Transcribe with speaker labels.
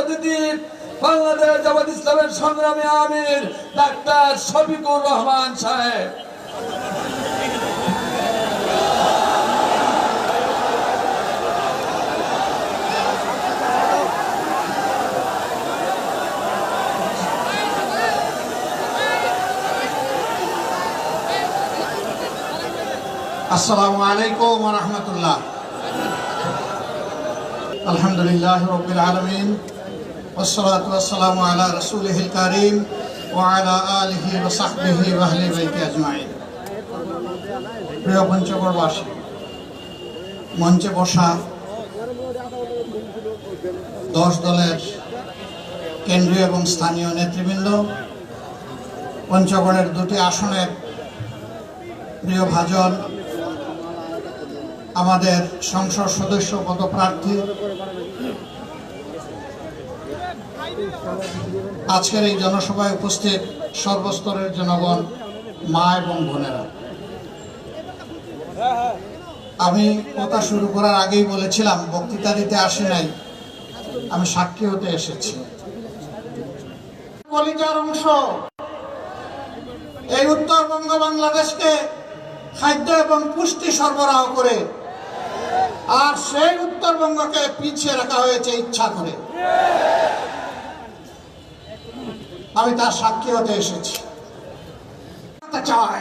Speaker 1: অতিথি বাংলাদেশ জামাত ইসলামের সংগ্রামী আমির ডাক্তার শফিকুর রহমান সাহেব।
Speaker 2: আসসালামু আলাইকুম রাহমাতুল্লাহ। আলহামদুলিল্লাহ রাব্বিল আলামিন। والصلاة والسلام على رسوله الكريم وعلى آله وصحبه وأهل بيته أجمعين প্রিয় পঞ্চগড়বাসী মঞ্চে বসা দশ দলের কেন্দ্রীয় এবং স্থানীয় নেতৃবৃন্দ পঞ্চগড়ের দুটি আসনের প্রিয় ভাজন আমাদের সংসদ সদস্য পদপ্রার্থী আজকের এই জনসভায় উপস্থিত সর্বস্তরের জনগণ, মা এবং বোনেরা। আমি কথা শুরু করার আগেই বলেছিলাম, বক্তৃতা দিতে আসি নাই, আমি সাক্ষী হতে এসেছি। অংশ, এই উত্তরবঙ্গ বাংলাদেশকে খাদ্য এবং পুষ্টি সরবরাহ করে আর সেই উত্তরবঙ্গকে পিছিয়ে রাখা হয়েছে ইচ্ছা করে। আমি তার সাক্ষী হতে এসেছি। চাই